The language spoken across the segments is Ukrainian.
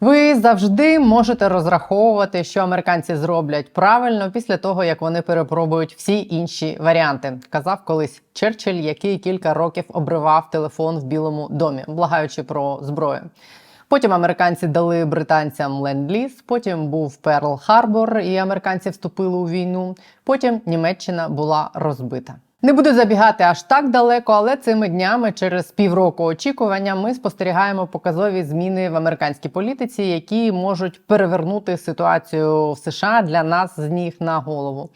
Ви завжди можете розраховувати, що американці зроблять правильно після того, як вони перепробують всі інші варіанти. Казав колись Черчилль, який кілька років обривав телефон в Білому домі, благаючи про зброю. Потім американці дали британцям ленд-ліз, потім був Перл Харбор, і американці вступили у війну. Потім Німеччина була розбита. Не буду забігати аж так далеко, але цими днями, через півроку очікування, ми спостерігаємо показові зміни в американській політиці, які можуть перевернути ситуацію в США для нас з ніг на голову.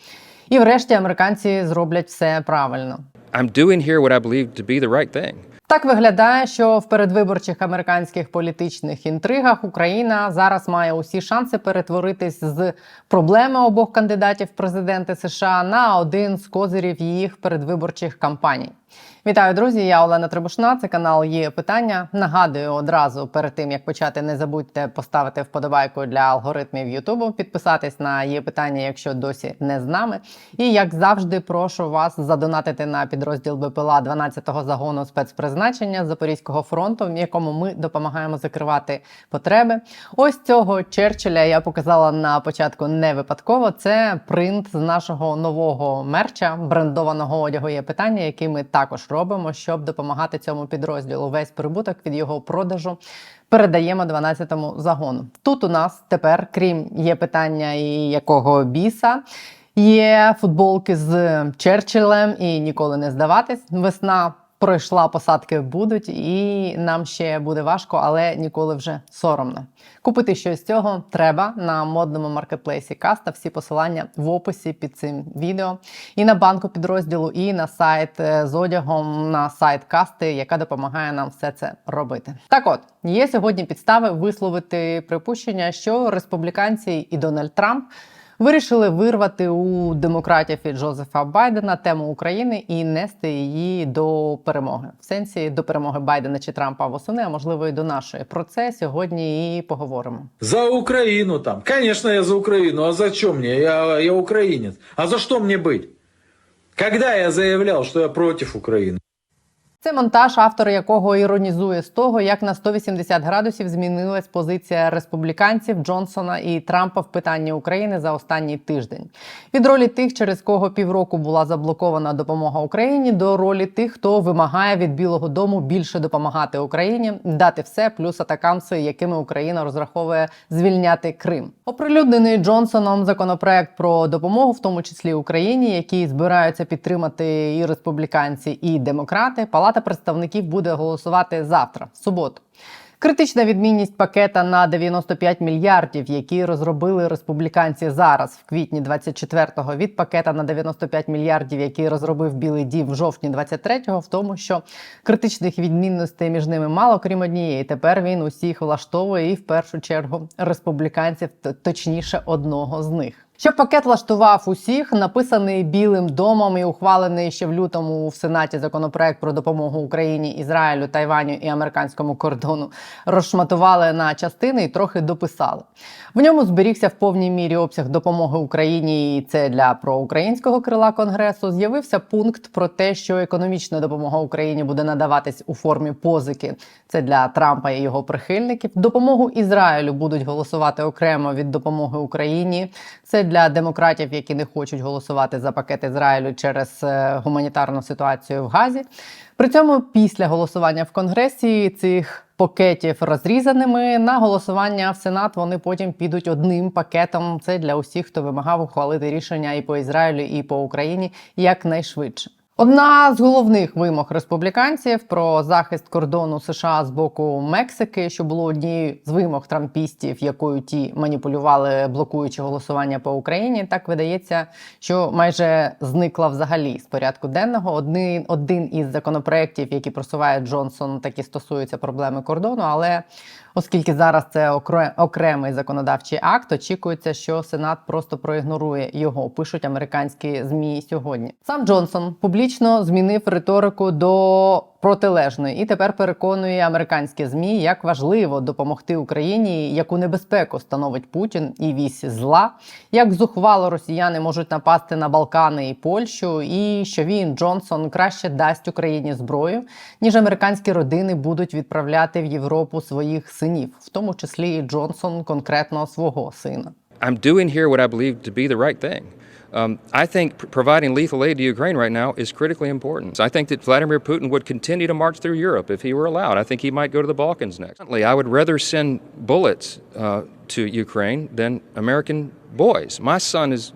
І врешті американці зроблять все правильно. I'm doing here what I believe to be the right thing. Так виглядає, що в передвиборчих американських політичних інтригах Україна зараз має усі шанси перетворитись з проблеми обох кандидатів президенти США на один з козирів їх передвиборчих кампаній. Вітаю, друзі! Я Олена Требушна. Це канал є питання. Нагадую одразу перед тим як почати, не забудьте поставити вподобайку для алгоритмів Ютубу, підписатись на є питання, якщо досі не з нами. І як завжди, прошу вас задонатити на підрозділ БПЛА 12-го загону спецпризначення Запорізького фронту, в якому ми допомагаємо закривати потреби. Ось цього Черчилля я показала на початку не випадково. Це принт з нашого нового мерча, брендованого одягу є питання, який ми також робимо, щоб допомагати цьому підрозділу. Весь прибуток від його продажу передаємо 12-му загону. Тут у нас тепер, крім є питання і якого біса. Є футболки з Черчиллем і ніколи не здаватись. Весна пройшла, посадки будуть, і нам ще буде важко, але ніколи вже соромно. Купити щось з цього треба на модному маркетплейсі Каста. Всі посилання в описі під цим відео. І на банку підрозділу, і на сайт е, з одягом, на сайт Касти, яка допомагає нам все це робити. Так от є сьогодні підстави висловити припущення, що республіканці і Дональд Трамп. Вирішили вирвати у демократів і Джозефа Байдена тему України і нести її до перемоги, в сенсі до перемоги Байдена чи Трампа восени, а можливо і до нашої. Про це сьогодні і поговоримо. За Украину там. Конечно, я за Украину. А зачем мне? Я, я украинец. А за что мне быть? Когда я заявлял, что я против Украины? Це монтаж, автор якого іронізує з того, як на 180 градусів змінилась позиція республіканців Джонсона і Трампа в питанні України за останній тиждень. Від ролі тих, через кого півроку була заблокована допомога Україні, до ролі тих, хто вимагає від Білого Дому більше допомагати Україні, дати все, плюс атакамси, якими Україна розраховує звільняти Крим. Оприлюднений Джонсоном законопроект про допомогу, в тому числі Україні, який збираються підтримати і республіканці, і демократи. Палата представників буде голосувати завтра, в суботу. Критична відмінність пакета на 95 мільярдів, які розробили республіканці зараз, в квітні 24-го, від пакета на 95 мільярдів, який розробив Білий Дім в жовтні 23-го, в тому, що критичних відмінностей між ними мало, крім однієї. Тепер він усіх влаштовує і в першу чергу республіканців, точніше, одного з них. Щоб пакет влаштував усіх, написаний Білим домом і ухвалений ще в лютому в Сенаті законопроект про допомогу Україні, Ізраїлю, Тайваню і американському кордону розшматували на частини і трохи дописали. В ньому зберігся в повній мірі обсяг допомоги Україні. і Це для проукраїнського крила конгресу. З'явився пункт про те, що економічна допомога Україні буде надаватись у формі позики. Це для Трампа і його прихильників. Допомогу Ізраїлю будуть голосувати окремо від допомоги Україні. Це для демократів, які не хочуть голосувати за пакет Ізраїлю через е, гуманітарну ситуацію в Газі. При цьому після голосування в Конгресі цих пакетів розрізаними на голосування в Сенат вони потім підуть одним пакетом. Це для усіх, хто вимагав ухвалити рішення і по Ізраїлю, і по Україні якнайшвидше. Одна з головних вимог республіканців про захист кордону США з боку Мексики, що було однією з вимог трампістів, якою ті маніпулювали, блокуючи голосування по Україні, так видається, що майже зникла взагалі з порядку денного. Один, один із законопроєктів, які просуває Джонсон, таки стосується проблеми кордону, але Оскільки зараз це окре- окремий законодавчий акт, очікується, що Сенат просто проігнорує його. Пишуть американські змі сьогодні. Сам Джонсон публічно змінив риторику до протилежної і тепер переконує американські змі, як важливо допомогти Україні, яку небезпеку становить Путін і вісь зла, як зухвало росіяни можуть напасти на Балкани і Польщу, і що він Джонсон краще дасть Україні зброю, ніж американські родини будуть відправляти в Європу своїх синів, в тому числі і Джонсон конкретно свого сина. I'm doing here what I believe to be the right thing. Um, I think pr- providing lethal aid to Ukraine right now is critically important. I think that Vladimir Putin would continue to march through Europe if he were allowed. I think he might go to the Balkans next. I would rather send bullets uh, to Ukraine than American boys. My son is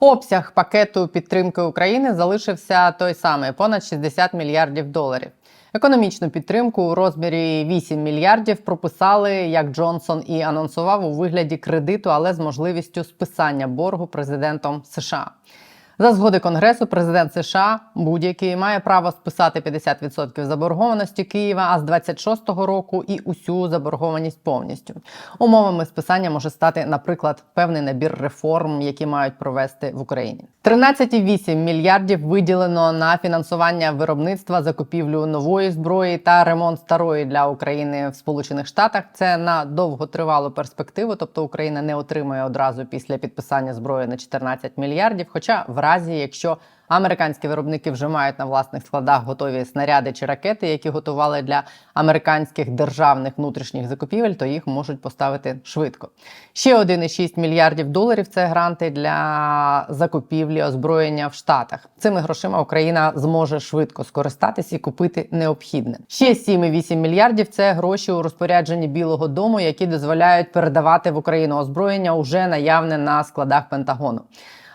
Обсяг пакету підтримки України залишився той самий понад 60 мільярдів доларів. Економічну підтримку у розмірі 8 мільярдів прописали, як Джонсон і анонсував у вигляді кредиту, але з можливістю списання боргу президентом США. За згоди Конгресу, президент США будь-який має право списати 50% заборгованості Києва, а з 26-го року і усю заборгованість повністю. Умовами списання може стати, наприклад, певний набір реформ, які мають провести в Україні. 13,8 мільярдів виділено на фінансування виробництва, закупівлю нової зброї та ремонт старої для України в Сполучених Штатах. Це на довготривалу перспективу, тобто Україна не отримує одразу після підписання зброї на 14 мільярдів. Хоча в разі, якщо американські виробники вже мають на власних складах готові снаряди чи ракети, які готували для американських державних внутрішніх закупівель, то їх можуть поставити швидко. Ще 1,6 мільярдів доларів це гранти для закупівлі озброєння в Штатах. Цими грошима Україна зможе швидко скористатись і купити необхідне. Ще 7,8 мільярдів це гроші у розпорядженні Білого Дому, які дозволяють передавати в Україну озброєння уже наявне на складах Пентагону.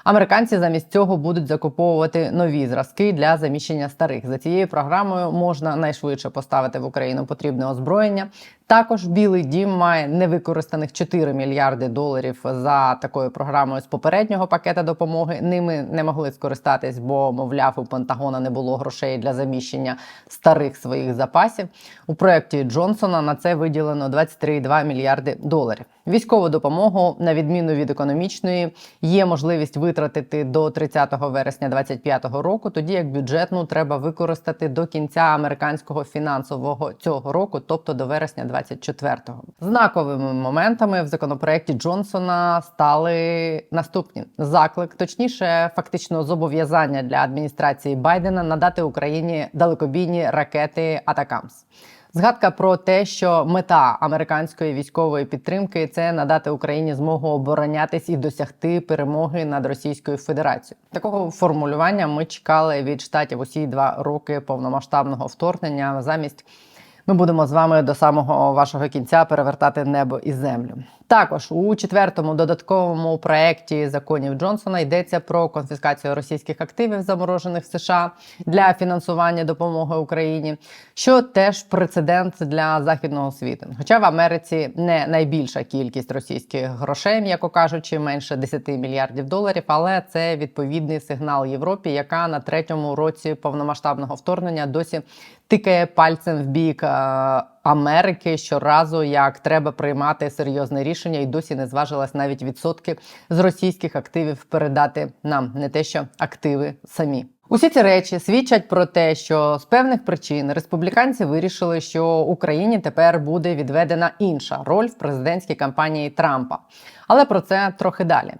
Американці замість цього будуть закуповувати нові зразки для заміщення старих. За цією програмою можна найшвидше поставити в Україну потрібне озброєння. Також Білий Дім має невикористаних 4 мільярди доларів за такою програмою з попереднього пакета допомоги. Ними не могли скористатись, бо мовляв, у Пентагона не було грошей для заміщення старих своїх запасів. У проєкті Джонсона на це виділено 23,2 мільярди доларів. Військову допомогу, на відміну від економічної, є можливість витратити до 30 вересня 2025 року, тоді як бюджетну треба використати до кінця американського фінансового цього року, тобто до вересня 24-го. Знаковими моментами в законопроекті Джонсона стали наступні: заклик, точніше, фактично зобов'язання для адміністрації Байдена надати Україні далекобійні ракети Атакамс. Згадка про те, що мета американської військової підтримки це надати Україні змогу оборонятись і досягти перемоги над Російською Федерацією. Такого формулювання ми чекали від штатів усі два роки повномасштабного вторгнення. Замість ми будемо з вами до самого вашого кінця перевертати небо і землю. Також у четвертому додатковому проєкті законів Джонсона йдеться про конфіскацію російських активів, заморожених в США для фінансування допомоги Україні, що теж прецедент для західного світу. Хоча в Америці не найбільша кількість російських грошей, м'яко кажучи, менше 10 мільярдів доларів, але це відповідний сигнал Європі, яка на третьому році повномасштабного вторгнення досі тикає пальцем в бік е, Америки щоразу, як треба приймати серйозне рішення, і досі не зважилась навіть відсотки з російських активів передати нам, не те, що активи самі. Усі ці речі свідчать про те, що з певних причин республіканці вирішили, що Україні тепер буде відведена інша роль в президентській кампанії Трампа. Але про це трохи далі.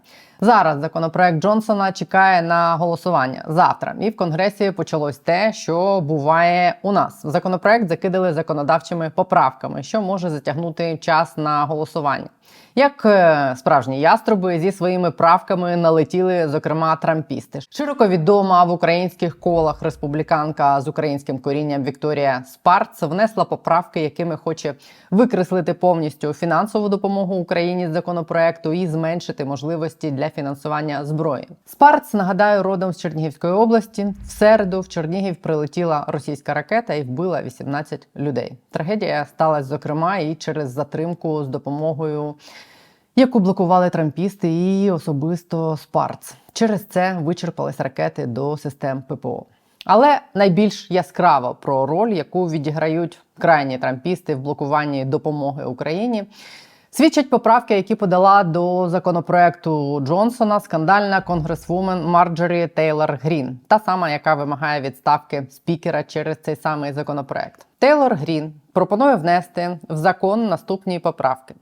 Зараз законопроект Джонсона чекає на голосування завтра, і в конгресі почалось те, що буває у нас. Законопроект закидали законодавчими поправками, що може затягнути час на голосування. Як е, справжні яструби зі своїми правками налетіли, зокрема, трампісти. Широко відома в українських колах республіканка з українським корінням Вікторія Спарц внесла поправки, якими хоче викреслити повністю фінансову допомогу Україні з законопроекту і зменшити можливості для фінансування зброї. Спарц нагадаю родом з Чернігівської області. В середу в Чернігів прилетіла російська ракета і вбила 18 людей. Трагедія сталася зокрема і через затримку з допомогою яку блокували трампісти і особисто Спарц. Через це вичерпались ракети до систем ППО. Але найбільш яскраво про роль, яку відіграють крайні трампісти в блокуванні допомоги Україні. Свідчать поправки, які подала до законопроекту Джонсона скандальна конгресвумен Марджорі Тейлор Грін, та сама, яка вимагає відставки спікера через цей самий законопроект. Тейлор Грін пропонує внести в закон наступні поправки: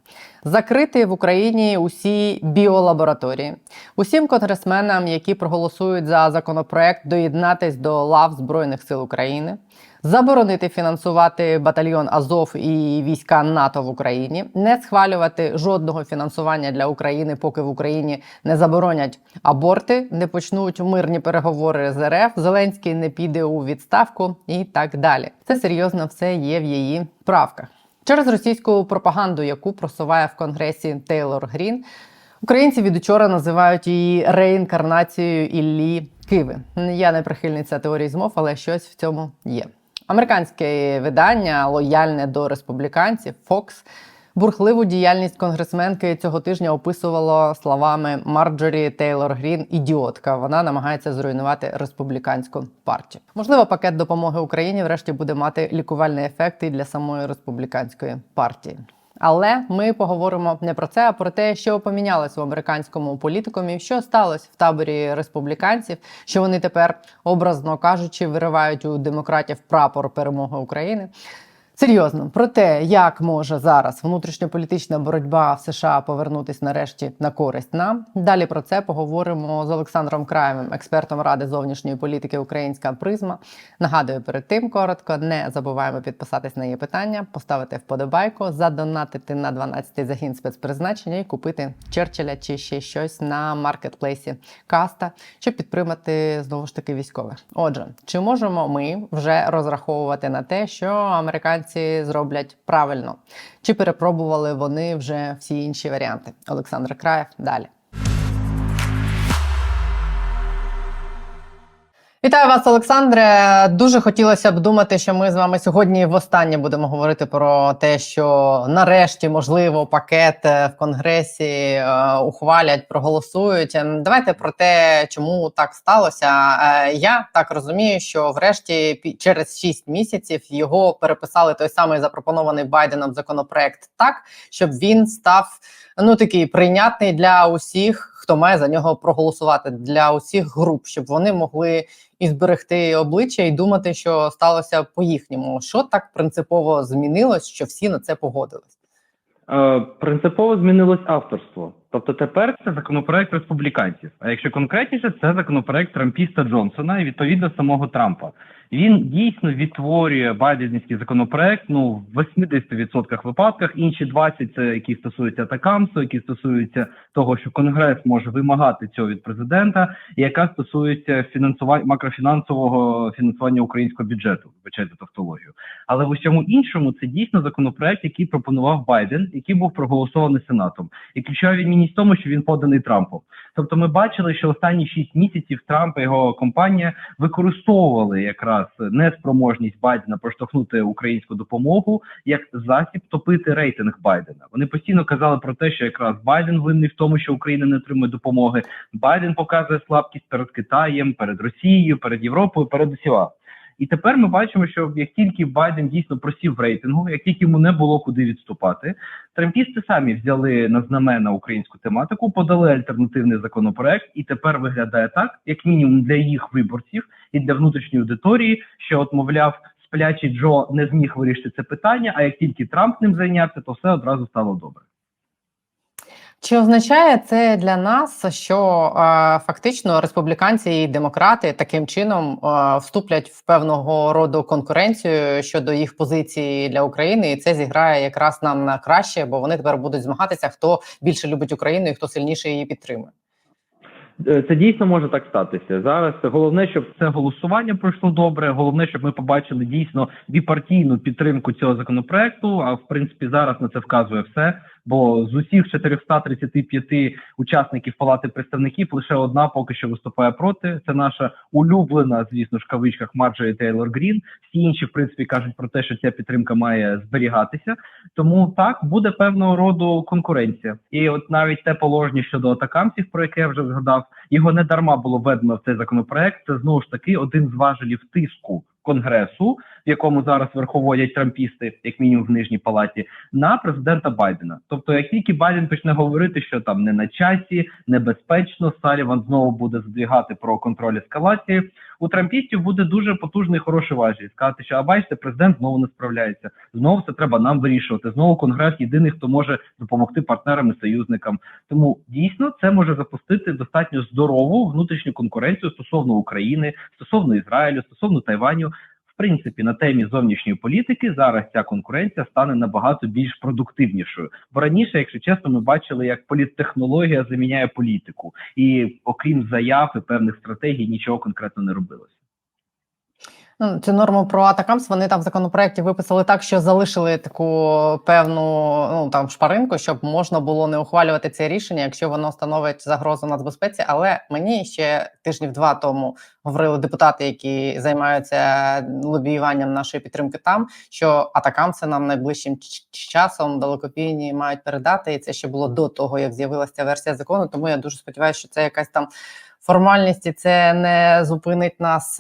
закрити в Україні усі біолабораторії, усім конгресменам, які проголосують за законопроект, доєднатись до лав Збройних сил України, заборонити фінансувати батальйон Азов і війська НАТО в Україні, не схвалювати жодного фінансування для України, поки в Україні не заборонять аборти, не почнуть мирні переговори з РФ, Зеленський не піде у відставку і так далі. Це серйозно все є в її правках. Через російську пропаганду, яку просуває в конгресі Тейлор Грін, українці від учора називають її реінкарнацією Іллі Киви. Я не прихильниця теорії змов, але щось в цьому є. Американське видання, лояльне до республіканців, Fox, бурхливу діяльність конгресменки цього тижня описувало словами Марджорі Тейлор Грін ідіотка. Вона намагається зруйнувати республіканську партію. Можливо, пакет допомоги Україні врешті буде мати лікувальний ефект і для самої республіканської партії. Але ми поговоримо не про це, а про те, що помінялось в американському політикумі, що сталося в таборі республіканців, що вони тепер, образно кажучи, виривають у демократів прапор перемоги України. Серйозно про те, як може зараз внутрішньополітична боротьба в США повернутись нарешті на користь нам. Далі про це поговоримо з Олександром Краєвим, експертом ради зовнішньої політики Українська Призма. Нагадую, перед тим коротко не забуваємо підписатись на її питання, поставити вподобайку, задонатити на 12-й загін спецпризначення і купити Черчилля чи ще щось на маркетплейсі Каста, щоб підтримати знову ж таки військових. Отже, чи можемо ми вже розраховувати на те, що американці зроблять правильно? Чи перепробували вони вже всі інші варіанти? Олександр Краєв далі. Вітаю вас, Олександре. Дуже хотілося б думати, що ми з вами сьогодні востаннє будемо говорити про те, що нарешті, можливо, пакет е, в конгресі е, ухвалять, проголосують. Ем, Давайте про те, чому так сталося. Е, Я так розумію, що врешті через 6 місяців його переписали той самий запропонований Байденом законопроект так, щоб він став ну такий прийнятний для усіх, хто має за нього проголосувати для усіх груп, щоб вони могли і зберегти обличчя і думати, що сталося по їхньому. Що так принципово змінилось, що всі на це погодились? Е, Принципово змінилось авторство. Тобто тепер це законопроект республіканців. А якщо конкретніше, це законопроект Трампіста Джонсона і відповідно самого Трампа. Він дійсно відтворює байденівський законопроект. Ну в 80% випадках. Інші 20 – це які стосуються атакамсу, які стосуються того, що конгрес може вимагати цього від президента, і яка стосується фінансування макрофінансового фінансування українського бюджету. Вибачайте тавтологію. Але в усьому іншому це дійсно законопроект, який пропонував Байден, який був проголосований сенатом. І ключова відмінність в тому, що він поданий Трампом. Тобто, ми бачили, що останні шість місяців Трамп і його компанія використовували якраз неспроможність Байдена проштовхнути українську допомогу як засіб топити рейтинг Байдена. Вони постійно казали про те, що якраз Байден винний в тому, що Україна не отримує допомоги. Байден показує слабкість перед Китаєм, перед Росією, перед Європою, перед усіма. І тепер ми бачимо, що як тільки Байден дійсно просів в рейтингу, як тільки йому не було куди відступати, трампісти самі взяли на знамена українську тематику, подали альтернативний законопроект, і тепер виглядає так, як мінімум для їх виборців і для внутрішньої аудиторії, що от мовляв. Сплячий Джо не зміг вирішити це питання. А як тільки Трамп ним зайнявся, то все одразу стало добре. Чи означає це для нас, що е, фактично республіканці і демократи таким чином е, вступлять в певного роду конкуренцію щодо їх позиції для України, і це зіграє якраз нам на краще, бо вони тепер будуть змагатися, хто більше любить Україну і хто сильніше її підтримує? Е, Це дійсно може так статися. Зараз головне, щоб це голосування пройшло добре. Головне, щоб ми побачили дійсно біпартійну підтримку цього законопроекту. А в принципі, зараз на це вказує все. Бо з усіх 435 учасників палати представників лише одна поки що виступає проти. Це наша улюблена, звісно ж, в кавичках Марджорі Тейлор Грін. Всі інші, в принципі, кажуть про те, що ця підтримка має зберігатися. Тому так буде певного роду конкуренція. І от навіть те положення щодо атакамців, про яке я вже згадав, його не дарма було введено в цей законопроект. Це знову ж таки один з важелів тиску конгресу, в якому зараз верховодять трампісти, як мінімум в нижній палаті, на президента Байдена. Тобто, як тільки Байден почне говорити, що там не на часі, небезпечно, Саліван знову буде здвігати про контроль ескалації. У трампістів буде дуже потужний хороший важіль. Сказати, що а бачите, президент знову не справляється. Знову це треба нам вирішувати. Знову конгрес єдиний, хто може допомогти партнерам і союзникам. Тому дійсно це може запустити достатньо здорову внутрішню конкуренцію стосовно України, стосовно Ізраїлю, стосовно Тайваню. В принципі на темі зовнішньої політики зараз ця конкуренція стане набагато більш продуктивнішою. Бо раніше, якщо чесно, ми бачили, як політтехнологія заміняє політику, і окрім заяв і певних стратегій, нічого конкретно не робилося. Ну, цю норму про атакамс вони там в законопроекті виписали так, що залишили таку певну ну там шпаринку, щоб можна було не ухвалювати це рішення, якщо воно становить загрозу нацбезпеці. Але мені ще тижнів два тому говорили депутати, які займаються лобіюванням нашої підтримки там, що атакамси нам найближчим часом далекопійні мають передати, і це ще було до того, як з'явилася версія закону. Тому я дуже сподіваюся, що це якась там формальність, і це не зупинить нас.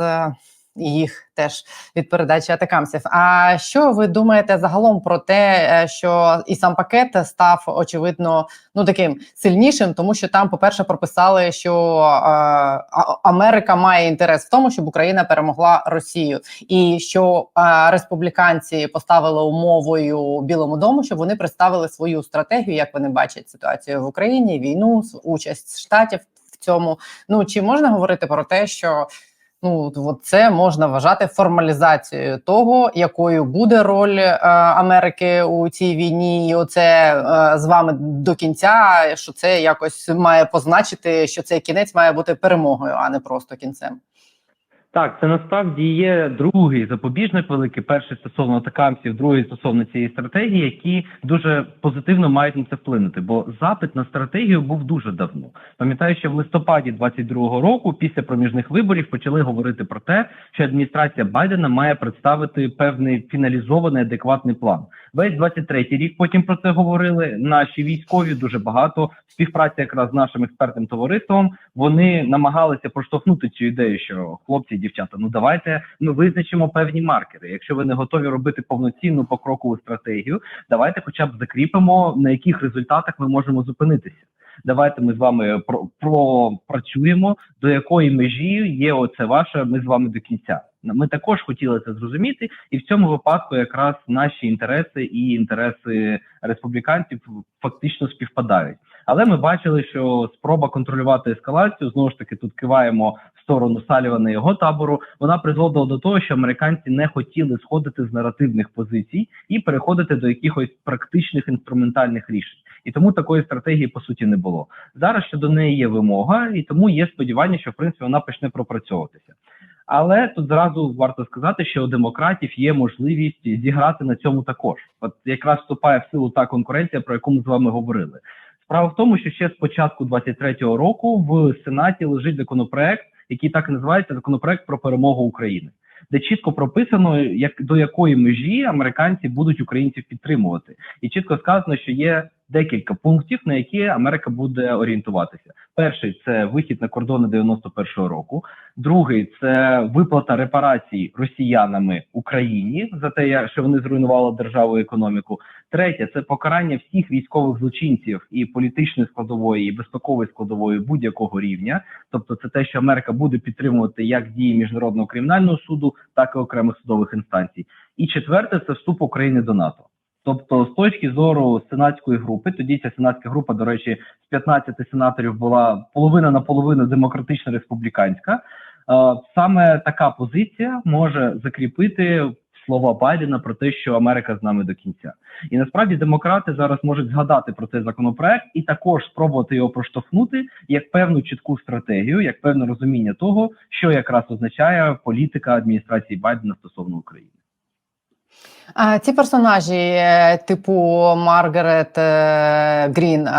Їх теж від передачі атакамсів. А що ви думаєте загалом про те, е, що і сам пакет став очевидно ну таким сильнішим, тому що там, по-перше, прописали, що е, Америка має інтерес в тому, щоб Україна перемогла Росію, і що е, республіканці поставили умовою Білому дому, щоб вони представили свою стратегію, як вони бачать ситуацію в Україні, війну, участь штатів в цьому. Ну чи можна говорити про те, що Ну, от це можна вважати формалізацією того, якою буде роль е, Америки у цій війні, і оце е, з вами до кінця. Що це якось має позначити, що цей кінець має бути перемогою, а не просто кінцем. Так, це насправді є другий запобіжник великий. Перший стосовно атакамсів, другий стосовно цієї стратегії, які дуже позитивно мають на це вплинути. Бо запит на стратегію був дуже давно. Пам'ятаю, що в листопаді 22-го року, після проміжних виборів, почали говорити про те, що адміністрація Байдена має представити певний фіналізований адекватний план. Весь 23-й рік потім про це говорили. Наші військові дуже багато співпраці якраз з нашим експертним товариством. Вони намагалися проштовхнути цю ідею, що хлопці, дівчата, ну давайте ми визначимо певні маркери. Якщо ви не готові робити повноцінну покрокову стратегію, давайте, хоча б закріпимо на яких результатах ми можемо зупинитися. Давайте ми з вами пропрацюємо, до якої межі є оце ваше. Ми з вами до кінця. Ми також хотіли це зрозуміти, і в цьому випадку якраз наші інтереси і інтереси республіканців фактично співпадають. Але ми бачили, що спроба контролювати ескалацію знову ж таки тут киваємо в сторону Салівана і його табору. Вона призводила до того, що американці не хотіли сходити з наративних позицій і переходити до якихось практичних інструментальних рішень. І тому такої стратегії по суті не було. Зараз щодо неї є вимога, і тому є сподівання, що в принципі вона почне пропрацьовуватися. Але тут зразу варто сказати, що у демократів є можливість зіграти на цьому також. От якраз вступає в силу та конкуренція, про яку ми з вами говорили. Справа в тому, що ще з початку 23-го року в Сенаті лежить законопроект, який так і називається законопроект про перемогу України, де чітко прописано, як до якої межі американці будуть українців підтримувати, і чітко сказано, що є декілька пунктів, на які Америка буде орієнтуватися. Перший це вихід на кордони 91-го року. Другий це виплата репарацій росіянами Україні за те, що вони зруйнували державу і економіку. Третє це покарання всіх військових злочинців і політичної складової, і безпекової складової будь-якого рівня. Тобто, це те, що Америка буде підтримувати як дії міжнародного кримінального суду, так і окремих судових інстанцій. І четверте це вступ України до НАТО. Тобто, з точки зору сенатської групи, тоді ця сенатська група, до речі, з 15 сенаторів була половина на половину демократично республіканська. Е, Саме така позиція може закріпити слова Байдена про те, що Америка з нами до кінця. І насправді демократи зараз можуть згадати про цей законопроект і також спробувати його проштовхнути як певну чітку стратегію, як певне розуміння того, що якраз означає політика адміністрації Байдена стосовно України. А ці персонажі, е, типу Маргарет е, Грін,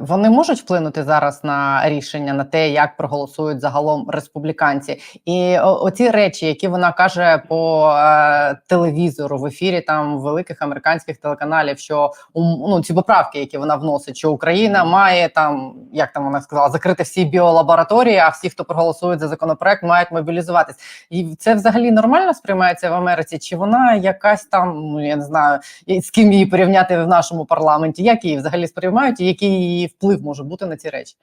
вони можуть вплинути зараз на рішення на те, як проголосують загалом республіканці, і оці речі, які вона каже по е, телевізору в ефірі там великих американських телеканалів, що ну ці поправки, які вона вносить, що Україна має там, як там вона сказала, закрити всі біолабораторії, а всі, хто проголосують за законопроект, мають мобілізуватись. І це взагалі нормально сприймається в Америці? Чи вона якась там, ну я не знаю, з ким її порівняти в нашому парламенті? Як її взагалі сприймають, і який її вплив може бути на ці речі?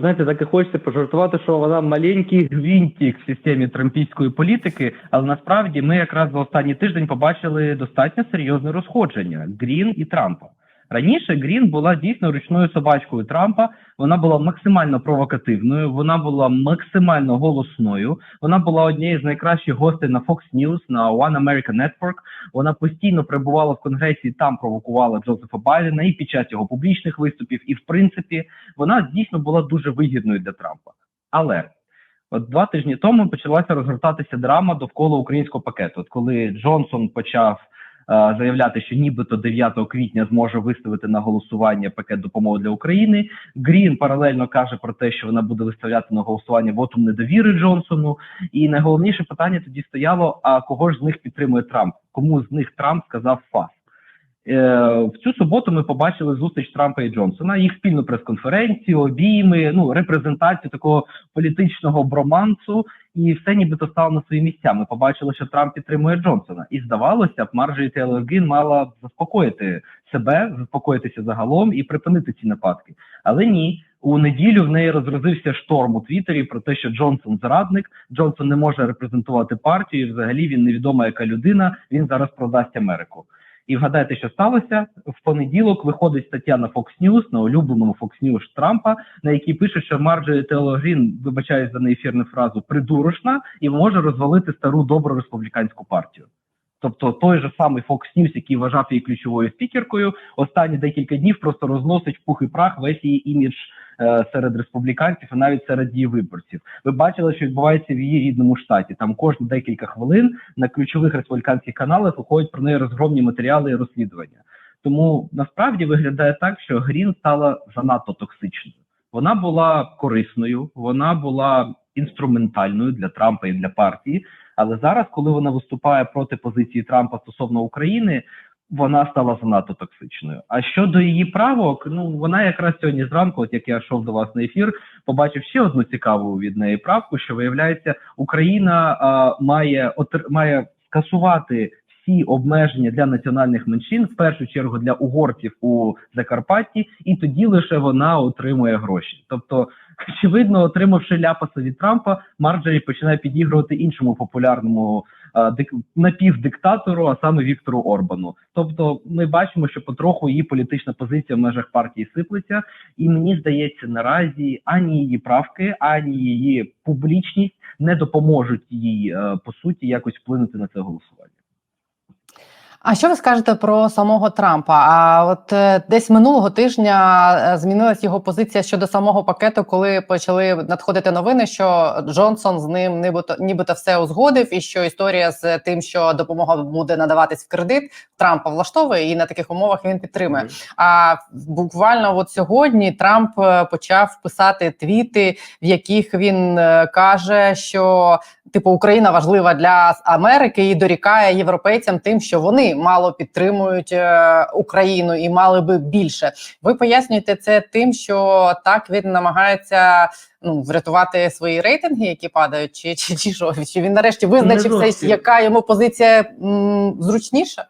Знаєте, так і хочеться пожартувати, що вона маленький гвинтик в системі трампійської політики, але насправді ми якраз за останній тиждень побачили достатньо серйозне розходження Грін і Трампа. Раніше Грін була дійсно ручною собачкою Трампа. Вона була максимально провокативною, вона була максимально голосною. Вона була однією з найкращих гостей на Fox News, на One America Network. Вона постійно перебувала в конгресі там провокувала Джозефа Байдена і під час його публічних виступів. І в принципі, вона дійсно була дуже вигідною для Трампа. Але от два тижні тому почалася розгортатися драма довкола українського пакету. От коли Джонсон почав заявляти, що нібито 9 квітня зможе виставити на голосування пакет допомоги для України. Грін паралельно каже про те, що вона буде виставляти на голосування вотум недовіри Джонсону. І найголовніше питання тоді стояло: а кого ж з них підтримує Трамп? Кому з них Трамп сказав фас? Е, в цю суботу ми побачили зустріч Трампа і Джонсона, їх спільну прес-конференцію, обійми, ну репрезентацію такого політичного бромансу, і все нібито стало на свої місця. Ми побачили, що Трамп підтримує Джонсона, і здавалося б, Марджорі Тейлор мала б заспокоїти себе, заспокоїтися загалом і припинити ці нападки. Але ні. У неділю в неї розразився шторм у Твіттері про те, що Джонсон зрадник, Джонсон не може репрезентувати партію. і Взагалі він невідома яка людина. Він зараз продасть Америку. І вгадайте, що сталося в понеділок. Виходить стаття на Fox News, на улюбленому Fox News Трампа, на якій пише, що Марджорі Телогрін, вибачаюсь за неефірну фразу, придурочна і може розвалити стару добру республіканську партію. Тобто той же самий Fox News, який вважав її ключовою спікеркою, останні декілька днів просто розносить пух і прах весь її імідж е, серед республіканців і навіть серед її виборців. Ви бачили, що відбувається в її рідному штаті. Там кожні декілька хвилин на ключових республіканських каналах виходять про неї розгромні матеріали і розслідування. Тому насправді виглядає так, що Грін стала занадто токсичною. Вона була корисною, вона була інструментальною для Трампа і для партії. Але зараз, коли вона виступає проти позиції Трампа стосовно України, вона стала занадто токсичною. А щодо її правок, ну вона якраз сьогодні зранку, от як я йшов до вас на ефір, побачив ще одну цікаву від неї правку, що виявляється, Україна а, має отр... має скасувати всі обмеження для національних меншин, в першу чергу для угорців у Закарпатті, і тоді лише вона отримує гроші. Тобто, очевидно, отримавши ляпаса від Трампа, Марджорі починає підігрувати іншому популярному а, дик... напівдиктатору, а саме Віктору Орбану. Тобто, ми бачимо, що потроху її політична позиція в межах партії сиплеться, і мені здається, наразі ані її правки, ані її публічність не допоможуть їй е, по суті якось вплинути на це голосування. А що ви скажете про самого Трампа? А от е, десь минулого тижня е, змінилась його позиція щодо самого пакету, коли почали надходити новини, що Джонсон з ним нібито нібито все узгодив, і що історія з тим, що допомога буде надаватись в кредит, Трампа влаштовує і на таких умовах він підтримує. А буквально от сьогодні Трамп е, почав писати твіти, в яких він каже, що типу Україна важлива для Америки і дорікає європейцям тим, що вони мало підтримують е, Україну і мали би більше. Ви пояснюєте це тим, що так він намагається ну врятувати свої рейтинги, які падають, чи чи, чи що? Чи він нарешті визначився, яка йому позиція м, зручніша?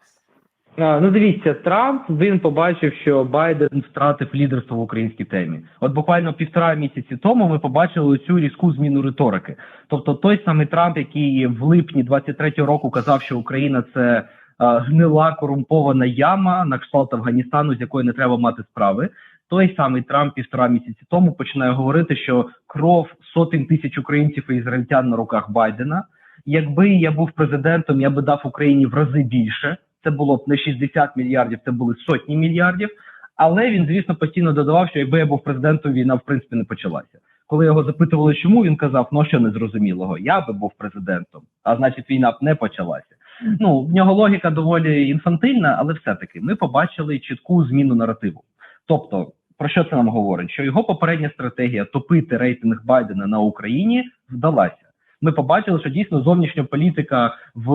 Ну, дивіться, Трамп він побачив, що Байден втратив лідерство в українській темі. От буквально півтора місяці тому ми побачили цю різку зміну риторики. Тобто, той самий Трамп, який в липні 23-го року казав, що Україна це гнила корумпована яма на кшталт Афганістану, з якою не треба мати справи. Той самий Трамп півтора місяці тому починає говорити, що кров сотень тисяч українців і ізраїльтян на руках Байдена. Якби я був президентом, я би дав Україні в рази більше. Це було б не 60 мільярдів, це були сотні мільярдів. Але він, звісно, постійно додавав, що якби я був президентом, війна в принципі не почалася. Коли його запитували, чому він казав, ну що незрозумілого, я би був президентом, а значить, війна б не почалася. Ну в нього логіка доволі інфантильна, але все-таки ми побачили чітку зміну наративу. Тобто, про що це нам говорить? Що його попередня стратегія топити рейтинг Байдена на Україні вдалася. Ми побачили, що дійсно зовнішня політика в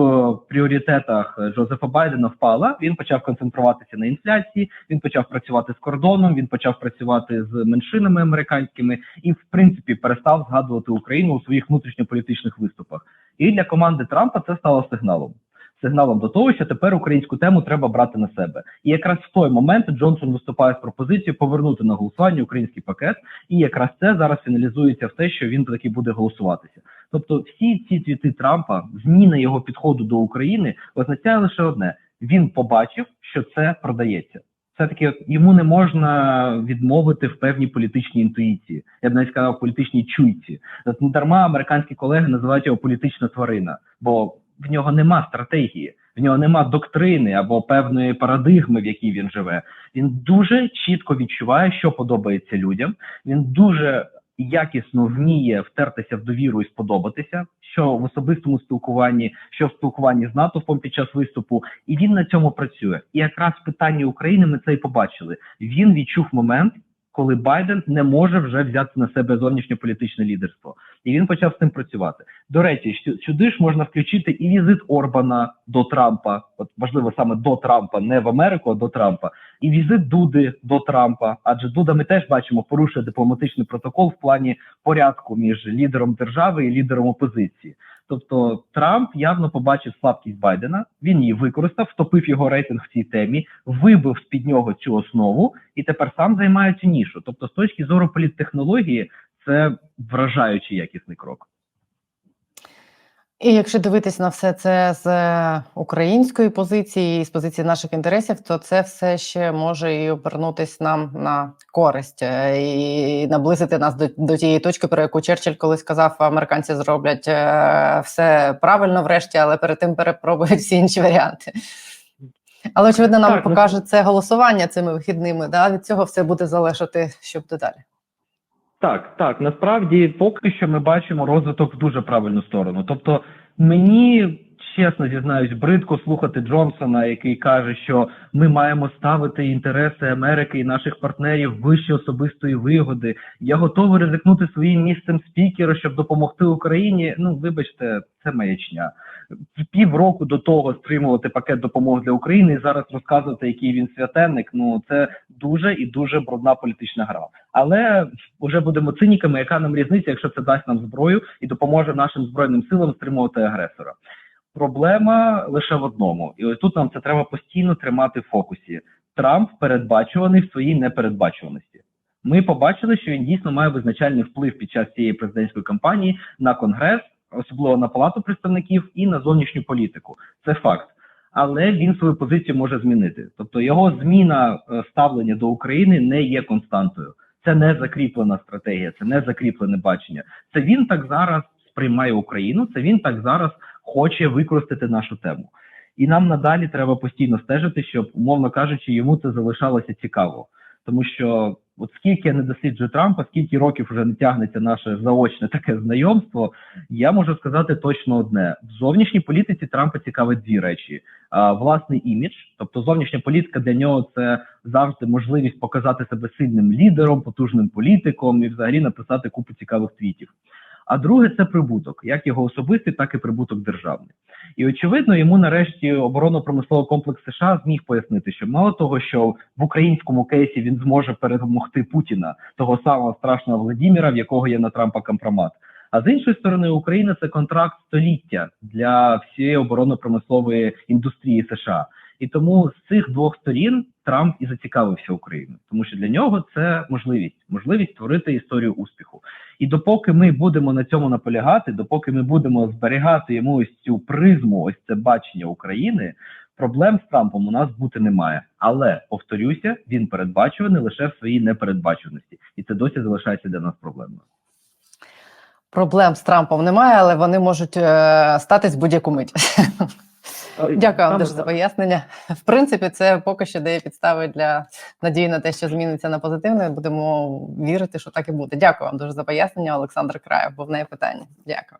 пріоритетах Джозефа Байдена впала. Він почав концентруватися на інфляції. Він почав працювати з кордоном. Він почав працювати з меншинами американськими і, в принципі, перестав згадувати Україну у своїх внутрішньополітичних виступах. І для команди Трампа це стало сигналом. Сигналом до того, що тепер українську тему треба брати на себе, і якраз в той момент Джонсон виступає з пропозицією повернути на голосування український пакет, і якраз це зараз фіналізується в те, що він таки буде голосуватися. Тобто, всі ці твіти Трампа, зміна його підходу до України означає лише одне: він побачив, що це продається. все-таки от йому не можна відмовити в певній політичній інтуїції. Я б навіть сказав політичній чуйці. Не дарма американські колеги називають його політична тварина, бо в нього нема стратегії, в нього нема доктрини або певної парадигми, в якій він живе. Він дуже чітко відчуває, що подобається людям. Він дуже якісно вміє втертися в довіру і сподобатися, що в особистому спілкуванні, що в спілкуванні з натовпом під час виступу, і він на цьому працює. І якраз в питанні України ми це і побачили. Він відчув момент, коли Байден не може вже взяти на себе зовнішньополітичне лідерство, і він почав з цим працювати. До речі, сюди ж можна включити і візит Орбана до Трампа. От важливо саме до Трампа, не в Америку, а до Трампа, і візит Дуди до Трампа. Адже Дуда ми теж бачимо порушує дипломатичний протокол в плані порядку між лідером держави і лідером опозиції. Тобто Трамп явно побачив слабкість Байдена. Він її використав, втопив його рейтинг в цій темі, вибив з під нього цю основу і тепер сам займає цю нішу. Тобто, з точки зору політтехнології, це вражаючий якісний крок. І якщо дивитись на все це з е, української позиції, і з позиції наших інтересів, то це все ще може і обернутись нам на користь е, і наблизити нас до, до тієї точки, про яку Черчилль колись сказав, американці зроблять е, все правильно врешті, але перед тим перепробують всі інші варіанти. Але очевидно, нам Так, ну- покаже це голосування цими вихідними. Да? Від цього все буде залежати, що буде далі. Так, так. Насправді, поки що ми бачимо розвиток в дуже правильну сторону. Тобто, мені чесно зізнаюсь, бридко слухати Джонсона, який каже, що ми маємо ставити інтереси Америки і наших партнерів вище особистої вигоди. Я готовий ризикнути своїм місцем спікера, щоб допомогти Україні. Ну, вибачте, це маячня. Півроку до того стримувати пакет допомоги для України і зараз розказувати, який він святенник. Ну це дуже і дуже брудна політична гра. Але вже будемо циніками, яка нам різниця, якщо це дасть нам зброю і допоможе нашим збройним силам стримувати агресора. Проблема лише в одному, і ось тут нам це треба постійно тримати в фокусі. Трамп передбачуваний в своїй непередбачуваності. Ми побачили, що він дійсно має визначальний вплив під час цієї президентської кампанії на конгрес, особливо на палату представників і на зовнішню політику. Це факт. Але він свою позицію може змінити. Тобто його зміна е, ставлення до України не є константою. Це не закріплена стратегія, це не закріплене бачення. Це він так зараз сприймає Україну. Це він так зараз хоче використати нашу тему. І нам надалі треба постійно стежити, щоб, умовно кажучи, йому це залишалося цікаво. Тому що от скільки я не досліджую Трампа, скільки років вже не тягнеться наше заочне таке знайомство, я можу сказати точно одне: в зовнішній політиці Трампа цікавить дві речі: а, власний імідж, тобто зовнішня політика для нього це завжди можливість показати себе сильним лідером, потужним політиком і взагалі написати купу цікавих твітів. А друге це прибуток, як його особистий, так і прибуток державний. І очевидно, йому нарешті оборонно-промисловий комплекс США зміг пояснити, що мало того, що в українському кейсі він зможе перемогти Путіна, того самого страшного Владіміра, в якого є на Трампа компромат. А з іншої сторони, Україна це контракт століття для всієї оборонно-промислової індустрії США. І тому з цих двох сторін Трамп і зацікавився Україною, тому що для нього це можливість, можливість створити історію успіху. І допоки ми будемо на цьому наполягати, допоки ми будемо зберігати йому ось цю призму, ось це бачення України, проблем з Трампом у нас бути немає. Але повторюся, він передбачуваний лише в своїй непередбачуваності, і це досі залишається для нас проблемою. Проблем з Трампом немає, але вони можуть е, статись будь-яку мить. Дякую вам дуже за пояснення. В принципі, це поки що дає підстави для надії на те, що зміниться на позитивне. Будемо вірити, що так і буде. Дякую вам дуже за пояснення. Олександр Краєв був неї питання. Дякую.